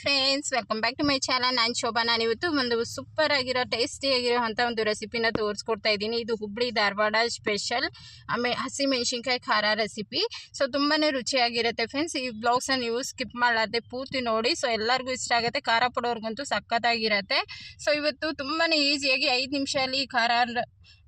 Friends welcome back to my channel ನಾನು ಶೋಭಾ. ನಾನು ಇವತ್ತು ಒಂದು ಸೂಪರ್ ಆಗಿರೋ ಟೇಸ್ಟಿ ಆಗಿರೋ ಅಂಥ ಒಂದು ರೆಸಿಪಿನ ತೋರಿಸ್ಕೊಡ್ತಾ ಇದ್ದೀನಿ. ಇದು ಹುಬ್ಳಿ ಧಾರವಾಡ ಸ್ಪೆಷಲ್ ಆಮೇಲೆ ಹಸಿ ಮೆಣಸಿನ್ಕಾಯಿ ಖಾರ ರೆಸಿಪಿ ಸೊ ತುಂಬಾ ರುಚಿಯಾಗಿರುತ್ತೆ ಫ್ರೆಂಡ್ಸ್ ಈ ಬ್ಲಾಗ್ಸ್ನ ನೀವು ಸ್ಕಿಪ್ ಮಾಡಲಾರ್ದೆ ಪೂರ್ತಿ ನೋಡಿ. ಸೊ ಎಲ್ಲರಿಗೂ ಇಷ್ಟ ಆಗುತ್ತೆ. ಖಾರ ಪಡೋರ್ಗಂತೂ ಸಖತ್ತಾಗಿರತ್ತೆ. ಸೊ ಇವತ್ತು ತುಂಬಾ ಈಸಿಯಾಗಿ ಐದು ನಿಮಿಷ ಅಲ್ಲಿ ಖಾರ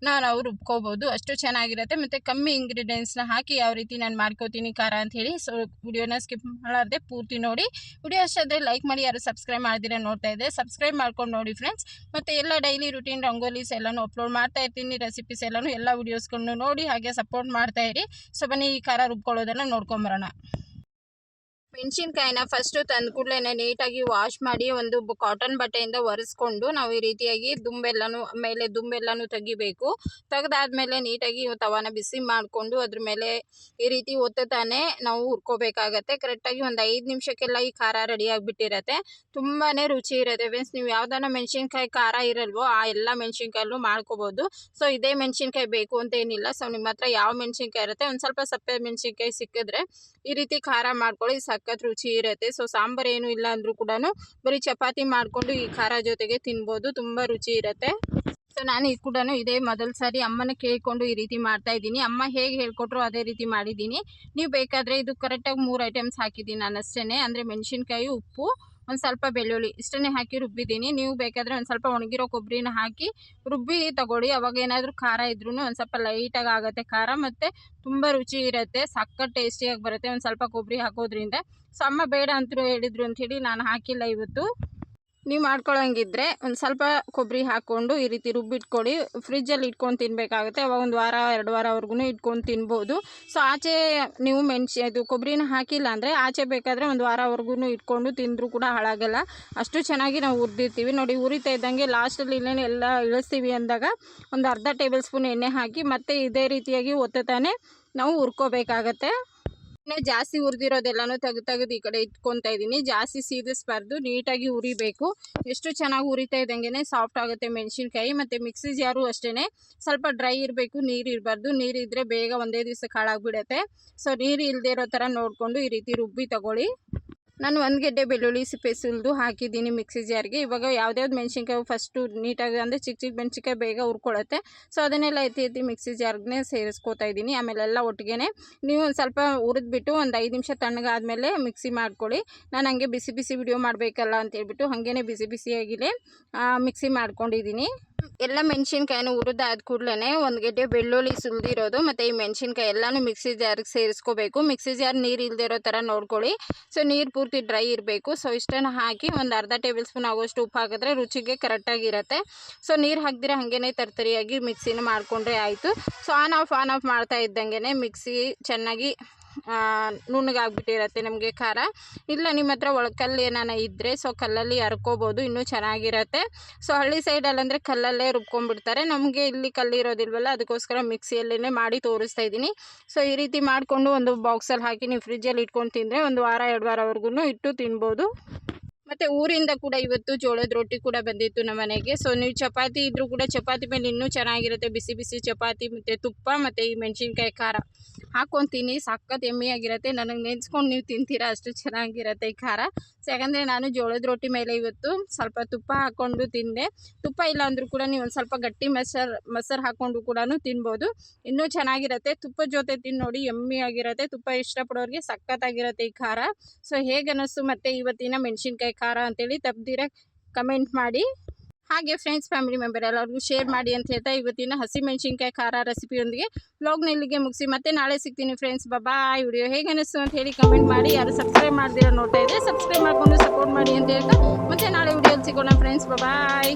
ನಾವು ರುಬ್ಕೋಬೋದು ಅಷ್ಟು ಚೆನ್ನಾಗಿರುತ್ತೆ. ಮತ್ತು ಕಮ್ಮಿ ಇಂಗ್ರೀಡಿಯೆಂಟ್ಸ್ನ ಹಾಕಿ ಯಾವ ರೀತಿ ನಾನು ಮಾಡ್ಕೋತೀನಿ ಖಾರ ಅಂತ ಹೇಳಿ ಸೊ ವಿಡಿಯೋನ ಸ್ಕಿಪ್ ಮಾಡಾರ್ದೆ ಪೂರ್ತಿ ನೋಡಿ. ವಿಡಿಯೋ ಅಷ್ಟಾದರೆ ಲೈಕ್ ಮಾಡಿ, ಯಾರು ಸಬ್ಸ್ಕ್ರೈಬ್ ಮಾಡಿದಿರ ನೋಡ್ತಾ ಇದ್ದೆ ಸಬ್ಸ್ಕ್ರೈಬ್ ಮಾಡ್ಕೊಂಡು ನೋಡಿ ಫ್ರೆಂಡ್ಸ್ ಮತ್ತು ಎಲ್ಲ ಡೈಲಿ ರುಟೀನ್ ರಂಗೋಲೀಸ್ ಎಲ್ಲನೂ ಅಪ್ಲೋಡ್ ಮಾಡ್ತಾ ಇರ್ತೀನಿ ರೆಸಿಪೀಸ್ ಎಲ್ಲನೂ ಎಲ್ಲ ವೀಡಿಯೋಸ್ಗಳನ್ನು ನೋಡಿ, ಹಾಗೆ ಸಪೋರ್ಟ್ ಮಾಡ್ತಾ ಇರಿ. ಸೊ ಬನ್ನಿ ಈ ಖಾರ ರುಬ್ಕೊಳ್ಳೋದನ್ನು ನೋಡ್ಕೊಂಬರೋಣ. ಮೆಣಸಿನ್ಕಾಯಿನ ಫಸ್ಟು ತಂದ ಕೂಡಲೇ ನೀಟಾಗಿ ವಾಶ್ ಮಾಡಿ ಒಂದು ಕಾಟನ್ ಬಟ್ಟೆಯಿಂದ ಒರೆಸ್ಕೊಂಡು ನಾವು ಈ ರೀತಿಯಾಗಿ ದುಂಬೆಲ್ಲನೂ, ಮೇಲೆ ದುಂಬೆಲ್ಲನೂ ತೆಗಿಬೇಕು. ತೆಗೆದಾದ್ಮೇಲೆ ನೀಟಾಗಿ ತವಾನ ಬಿಸಿ ಮಾಡಿಕೊಂಡು ಅದ್ರ ಮೇಲೆ ಈ ರೀತಿ ಒತ್ತುತ್ತಾನೆ ನಾವು ಹುರ್ಕೋಬೇಕಾಗತ್ತೆ. ಕರೆಕ್ಟಾಗಿ ಒಂದು ಐದು ನಿಮಿಷಕ್ಕೆಲ್ಲ ಈ ಖಾರ ರೆಡಿ ಆಗಿಬಿಟ್ಟಿರತ್ತೆ. ತುಂಬಾ ರುಚಿ ಇರುತ್ತೆ ಮೀನ್ಸ್ ನೀವು ಯಾವ್ದಾನ ಮೆಣಸಿನ್ಕಾಯಿ ಖಾರ ಇರಲ್ವೋ ಆ ಎಲ್ಲ ಮೆಣಸಿನ್ಕಾಯಲ್ಲೂ ಮಾಡ್ಕೋಬೋದು. ಸೊ ಇದೇ ಮೆಣಸಿನ್ಕಾಯಿ ಬೇಕು ಅಂತ ಏನಿಲ್ಲ. ಸೊ ನಿಮ್ಮ ಹತ್ರ ಯಾವ ಮೆಣಸಿನ್ಕಾಯಿ ಇರುತ್ತೆ? ಒಂದು ಸ್ವಲ್ಪ ಸಪ್ಪೆ ಮೆಣಸಿನ್ಕಾಯಿ ಸಿಕ್ಕಿದ್ರೆ ಈ ರೀತಿ ಖಾರ ಮಾಡ್ಕೊಳ್ಳಿ. ಸಖತ್ ರುಚಿ ಇರುತ್ತೆ. ಸೊ ಸಾಂಬಾರು ಏನು ಇಲ್ಲ ಅಂದರೂ ಕೂಡ ಬರೀ ಚಪಾತಿ ಮಾಡಿಕೊಂಡು ಈ ಖಾರ ಜೊತೆಗೆ ತಿನ್ಬೋದು. ತುಂಬ ರುಚಿ ಇರುತ್ತೆ. ಸೊ ನಾನು ಈ ಕೂಡ ಇದೇ ಮೊದಲ ಸಾರಿ ಅಮ್ಮನ ಕೇಳಿಕೊಂಡು ಈ ರೀತಿ ಮಾಡ್ತಾ ಇದ್ದೀನಿ. ಅಮ್ಮ ಹೇಗೆ ಹೇಳ್ಕೊಟ್ರು ಅದೇ ರೀತಿ ಮಾಡಿದ್ದೀನಿ. ನೀವು ಬೇಕಾದರೆ ಇದು ಕರೆಕ್ಟಾಗಿ ಮೂರು ಐಟಮ್ಸ್ ಹಾಕಿದ್ದೀನಿ ನಾನು ಅಷ್ಟೇ ಅಂದರೆ ಮೆಣಸಿನ್ಕಾಯಿ, ಉಪ್ಪು ಒಂದು ಸ್ವಲ್ಪ ಬೆಳ್ಳುಳ್ಳಿ ಇಷ್ಟನ್ನೇ ಹಾಕಿ ರುಬ್ಬಿದ್ದೀನಿ. ನೀವು ಬೇಕಾದರೆ ಒಂದು ಸ್ವಲ್ಪ ಒಣಗಿರೋ ಕೊಬ್ಬರಿನ ಹಾಕಿ ರುಬ್ಬಿ ತಗೊಳ್ಳಿ. ಅವಾಗ ಏನಾದರೂ ಖಾರ ಇದ್ರೂ ಒಂದು ಸ್ವಲ್ಪ ಲೈಟಾಗಿ ಆಗುತ್ತೆ ಖಾರ ಮತ್ತು ತುಂಬ ರುಚಿ ಇರುತ್ತೆ ಸಕ್ಕ ಟೇಸ್ಟಿಯಾಗಿ ಬರುತ್ತೆ ಒಂದು ಸ್ವಲ್ಪ ಕೊಬ್ಬರಿ ಹಾಕೋದ್ರಿಂದ. ಸೊ ಅಮ್ಮ ಬೇಡ ಅಂತರೂ ಹೇಳಿದ್ರು ಅಂಥೇಳಿ ನಾನು ಹಾಕಿಲ್ಲ ಇವತ್ತು. ನೀವು ಮಾಡ್ಕೊಳ್ಳೋಂಗಿದ್ರೆ ಒಂದು ಸ್ವಲ್ಪ ಕೊಬ್ಬರಿ ಹಾಕ್ಕೊಂಡು ಈ ರೀತಿ ರುಬ್ಬಿಟ್ಕೊಳ್ಳಿ ಫ್ರಿಜ್ಜಲ್ಲಿ ಇಟ್ಕೊಂಡು ತಿನ್ನಬೇಕಾಗುತ್ತೆ ಅವಾಗ ಒಂದು ವಾರ, ಎರಡು ವಾರವರೆಗೂ ಇಟ್ಕೊಂಡು ತಿನ್ಬೋದು. ಸೊ ಆಚೆ ನೀವು ಮೆಣಸಿ, ಅದು ಕೊಬ್ಬರಿನ ಹಾಕಿಲ್ಲ ಅಂದರೆ ಆಚೆ ಬೇಕಾದರೆ ಒಂದು ವಾರವರೆಗೂ ಇಟ್ಕೊಂಡು ತಿಂದರೂ ಕೂಡ ಹಾಳಾಗಲ್ಲ. ಅಷ್ಟು ಚೆನ್ನಾಗಿ ನಾವು ಹುರಿದಿರ್ತೀವಿ. ನೋಡಿ, ಉರಿತಾ ಇದ್ದಂಗೆ ಲಾಸ್ಟಲ್ಲಿ ಇನ್ನೇನು ಎಲ್ಲ ಇಳಿಸ್ತೀವಿ ಅಂದಾಗ ಒಂದು ಅರ್ಧ ಟೇಬಲ್ ಸ್ಪೂನ್ ಎಣ್ಣೆ ಹಾಕಿ ಮತ್ತೆ ಇದೇ ರೀತಿಯಾಗಿ ಒತ್ತತಾನೆ ನಾವು ಹುರ್ಕೋಬೇಕಾಗತ್ತೆ. ಜಾಸ್ತಿ ಹುರಿದಿರೋದೆಲ್ಲನೂ ತೆಗೆದು ತೆಗೆದು ಈ ಕಡೆ ಇಟ್ಕೊತಾ ಇದ್ದೀನಿ. ಜಾಸ್ತಿ ಸೀದಿಸ್ಬಾರ್ದು ನೀಟಾಗಿ ಉರಿಬೇಕು ಎಷ್ಟು ಚೆನ್ನಾಗಿ ಉರಿತಾ ಇದ್ದಂಗೆ ಸಾಫ್ಟ್ ಆಗುತ್ತೆ ಮೆಣಸಿನ್ಕಾಯಿ. ಮತ್ತು ಮಿಕ್ಸಿ ಜಾರು ಅಷ್ಟೇ ಸ್ವಲ್ಪ ಡ್ರೈ ಇರಬೇಕು, ನೀರು ಇರಬಾರ್ದು. ನೀರು ಇದ್ದರೆ ಬೇಗ ಒಂದೇ ದಿವಸ ಹಾಳಾಗ್ಬಿಡುತ್ತೆ ಸೊ ನೀರು ಇಲ್ಲದೆ ಇರೋ ಥರ ನೋಡಿಕೊಂಡು ಈ ರೀತಿ ರುಬ್ಬಿ ತಗೊಳ್ಳಿ. ನಾನು ಒಂದು ಗೆಡ್ಡೆ ಬೆಳ್ಳುಳ್ಳಿ ಸಿಪ್ಪೆ ಸುಲಿದು ಹಾಕಿದ್ದೀನಿ ಮಿಕ್ಸಿ ಜಾರ್ಗೆ. ಇವಾಗ ಯಾವ್ದ್ಯಾವ್ದು ಮೆಣಸಿನ್ಕಾಯಿ ಫಸ್ಟು ನೀಟಾಗಿ ಅಂದರೆ ಚಿಕ್ಕ ಚಿಕ್ಕ ಮೆಣಸಿನ್ಕಾಯಿ ಬೇಗ ಹುರ್ಕೊಳ್ಳುತ್ತೆ. ಸೊ ಅದನ್ನೆಲ್ಲ ಎತ್ತಿ ಎತ್ತಿ ಮಿಕ್ಸಿ ಜಾರ್ಗೆ ಸೇರಿಸ್ಕೋತಾ ಇದ್ದೀನಿ. ಆಮೇಲೆಲ್ಲ ಒಟ್ಟಿಗೆ ನೀವು ಒಂದು ಸ್ವಲ್ಪ ಹುರಿದ್ಬಿಟ್ಟು ಒಂದು ಐದು ನಿಮಿಷ ತಣ್ಣಗಾದಮೇಲೆ ಮಿಕ್ಸಿ ಮಾಡ್ಕೊಳ್ಳಿ. ನಾನು ಹಂಗೆ ಬಿಸಿ ಬಿಸಿ ವಿಡಿಯೋ ಮಾಡಬೇಕಲ್ಲ ಅಂತೇಳ್ಬಿಟ್ಟು ಹಾಗೇ ಬಿಸಿ ಬಿಸಿಯಾಗಿಲೇ ಮಿಕ್ಸಿ ಮಾಡ್ಕೊಂಡಿದ್ದೀನಿ. ಎಲ್ಲ ಮೆಣಸಿನ್ಕಾಯಿನೂ ಹುರಿದಾದ ಕೂಡಲೇ ಒಂದು ಗೆಡ್ಡೆ ಬೆಳ್ಳುಳ್ಳಿ ಸುಲಿದಿರೋದು ಮತ್ತು ಈ ಮೆಣಸಿನ್ಕಾಯಿ ಎಲ್ಲನೂ ಮಿಕ್ಸಿ ಜಾರಿಗೆ ಸೇರಿಸ್ಕೋಬೇಕು. ಮಿಕ್ಸಿ ಜಾರ್ ನೀರು ಇಲ್ಲದೆ ಇರೋ ಥರ ನೋಡ್ಕೊಳ್ಳಿ. ಸೊ, ನೀರು ಪೂರ್ತಿ ಡ್ರೈ ಇರಬೇಕು. ಸೊ, ಇಷ್ಟನ್ನು ಹಾಕಿ ಒಂದು ಅರ್ಧ ಟೇಬಲ್ ಸ್ಪೂನ್ ಆಗೋಷ್ಟು ಉಪ್ಪು ಹಾಕಿದ್ರೆ ರುಚಿಗೆ ಕರೆಕ್ಟಾಗಿರುತ್ತೆ ಸೊ, ನೀರು ಹಾಕಿದ್ರೆ ಹಾಗೇ ತರ್ತರಿಯಾಗಿ ಮಿಕ್ಸಿನ ಮಾಡಿಕೊಂಡ್ರೆ ಆಯಿತು. So, on off on off ಮಾಡ್ತಾ ಇದ್ದಂಗೆ ಮಿಕ್ಸಿ ಚೆನ್ನಾಗಿ ನುಣ್ಣಗಾಗ್ಬಿಟ್ಟಿರತ್ತೆ ನಮಗೆ ಖಾರ. ಇಲ್ಲ, ನಿಮ್ಮ ಹತ್ರ ಒಳಕಲ್ಲು ಏನಾನ ಇದ್ದರೆ ಸೊ ಕಲ್ಲಲ್ಲಿ ಹರ್ಕೋಬೋದು ಇನ್ನೂ ಚೆನ್ನಾಗಿರುತ್ತೆ. ಸೊ ಹಳ್ಳಿ ಸೈಡಲ್ಲಿ ಅಂದರೆ ಕಲ್ಲಲ್ಲೇ ರುಬ್ಕೊಂಡ್ಬಿಡ್ತಾರೆ. ನಮಗೆ ಇಲ್ಲಿ ಕಲ್ಲಿರೋದಿಲ್ವಲ್ಲ ಅದಕ್ಕೋಸ್ಕರ ಮಿಕ್ಸಿಯಲ್ಲೇ ಮಾಡಿ ತೋರಿಸ್ತಾ ಇದ್ದೀನಿ. ಸೊ ಈ ರೀತಿ ಮಾಡಿಕೊಂಡು ಒಂದು ಬಾಕ್ಸಲ್ಲಿ ಹಾಕಿ ನೀವು ಫ್ರಿಜ್ಜಲ್ಲಿ ಇಟ್ಕೊಂಡು ತಿಂದರೆ ಒಂದು ವಾರ ಎರಡು ವಾರವರೆಗೂ ಇಟ್ಟು ತಿನ್ಬೋದು. ಮತ್ತು ಊರಿಂದ ಕೂಡ ಇವತ್ತು ಜೋಳದ ರೊಟ್ಟಿ ಕೂಡ ಬಂದಿತ್ತು ನಮ್ಮ ಮನೆಗೆ. ಸೊ ನೀವು ಚಪಾತಿ ಇದ್ದರೂ ಕೂಡ ಚಪಾತಿ ಮೇಲೆ ಇನ್ನೂ ಚೆನ್ನಾಗಿರುತ್ತೆ. ಬಿಸಿ ಬಿಸಿ ಚಪಾತಿ ಮತ್ತು ತುಪ್ಪ ಮತ್ತು ಈ ಮೆಣಸಿನ್ಕಾಯಿ ಖಾರ ಹಾಕ್ಕೊತೀನಿ ಸಖತ್ ಎಮ್ಮೆಯಾಗಿರುತ್ತೆ. ನನಗೆ ನೆನೆಸ್ಕೊಂಡು ನೀವು ತಿಂತೀರಾ ಅಷ್ಟು ಚೆನ್ನಾಗಿರುತ್ತೆ ಈ ಖಾರ. ಯಾಕಂದರೆ ನಾನು ಜೋಳದ ರೊಟ್ಟಿ ಮೇಲೆ ಇವತ್ತು ಸ್ವಲ್ಪ ತುಪ್ಪ ಹಾಕೊಂಡು ತಿಂದೆ. ತುಪ್ಪ ಇಲ್ಲ ಅಂದರೂ ಕೂಡ ನೀವು ಒಂದು ಸ್ವಲ್ಪ ಗಟ್ಟಿ ಮೊಸರು ಮೊಸರು ಹಾಕೊಂಡು ಕೂಡ ತಿನ್ಬೋದು. ಇನ್ನೂ ಚೆನ್ನಾಗಿರುತ್ತೆ. ತುಪ್ಪದ ಜೊತೆ ತಿನ್ನೋಡಿ ನೋಡಿ ಎಮ್ಮೆಯಾಗಿರುತ್ತೆ. ತುಪ್ಪ ಇಷ್ಟಪಡೋರಿಗೆ ಸಖತ್ತಾಗಿರುತ್ತೆ ಈ ಖಾರ. ಸೊ ಹೇಗೆ ಮತ್ತು ಇವತ್ತಿನ ಮೆಣಸಿನ್ಕಾಯಿ ಖಾರ ಅಂತೇಳಿ ತಪ್ಪದಿರ ಕಮೆಂಟ್ ಮಾಡಿ. ಹಾಗೆ ಫ್ರೆಂಡ್ಸ್ ಫ್ಯಾಮಿಲಿ ಮೆಂಬರ್ ಎಲ್ಲರಿಗೂ ಶೇರ್ ಮಾಡಿ ಅಂತ ಹೇಳ್ತಾ ಇವತ್ತಿನ ಹಸಿ ಮೆಣಸಿನ್ಕಾಯಿ ಖಾರ ರೆಸಿಪಿಯೊಂದಿಗೆ ಬ್ಲಾಗ್ನ ಇಲ್ಲಿಗೆ ಮುಗಿಸಿ ಮತ್ತೆ ನಾಳೆ ಸಿಗ್ತೀನಿ ಫ್ರೆಂಡ್ಸ್ ಬಾಯ್ ವಿಡಿಯೋ ಹೇಗೆ ಅನಿಸ್ತು ಅಂತ ಹೇಳಿ ಕಮೆಂಟ್ ಮಾಡಿ. ಯಾರು ಸಬ್ಸ್ಕ್ರೈಬ್ ಮಾಡ್ದಿರೋ ನೋಡ್ತಾ ಇದ್ದರೆ ಸಬ್ಸ್ಕ್ರೈಬ್ ಮಾಡಿಕೊಂಡು ಸಪೋರ್ಟ್ ಮಾಡಿ ಅಂತ ಹೇಳ್ತಾ ಮತ್ತೆ ನಾಳೆ ವಿಡಿಯೋಲಿ ಸಿಗೋಣ ಫ್ರೆಂಡ್ಸ್ ಬಾಯ್